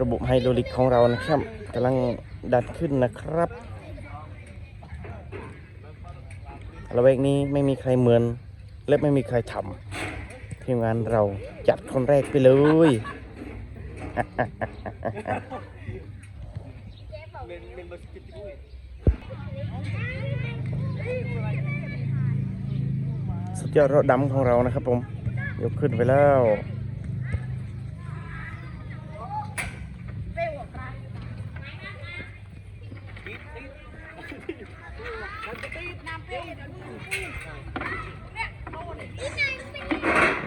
ระบบไฮดรอลิกของเรานะครับกำลังดันขึ้นนะครับระเวกนี้ไม่มีใครเหมือน และไม่มีใครทำทีมงานเราจัดคนแรกไปเลยสุดยอดรถดำของเรานะครับผม ยกขึ้นไปแล้ว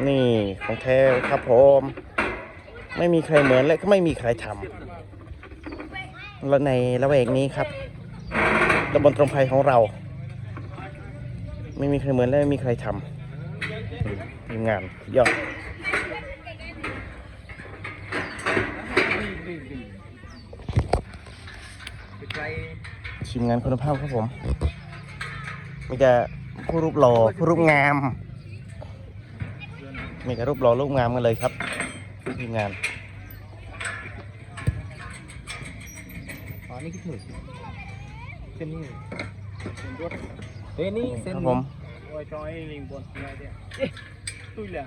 นี่ของแท้ครับผม ไม่มีใครเหมือนและก็ไม่มีใครทำแล้วในละแวกนี้ครับตำบลตรงไพของเรา ไม่มีใครเหมือนและไม่มีใครทำทีมงานยอดทีมงานคุณภาพครับผม มีแต่ผู้รูปหล่อผู้รูปงาม มีแต่รูปหล่อรูปงามกันเลยครับทีมงานอ๋อนี่คือถึงเส้นนี้เส้นรถเส้นนี้คเส้นรับผมโอ้ยจอยลิงบนอะไรเนี่ยตุ้ยเลย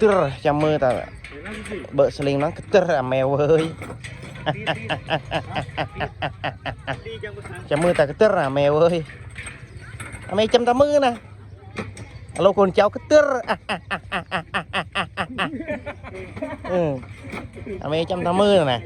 ตึ๊ดจำมือแต่เบอร์สลิงน้องกระตึ๊ดอะแมวเว้ยดี จังภาษาจำมือแต่กระตึ๊ดอะแมวเอ้ยทำไมจำแตามือนะอะโลคนเจ้ากระตึ๊ดอะเอออะไมจำแตามือนะ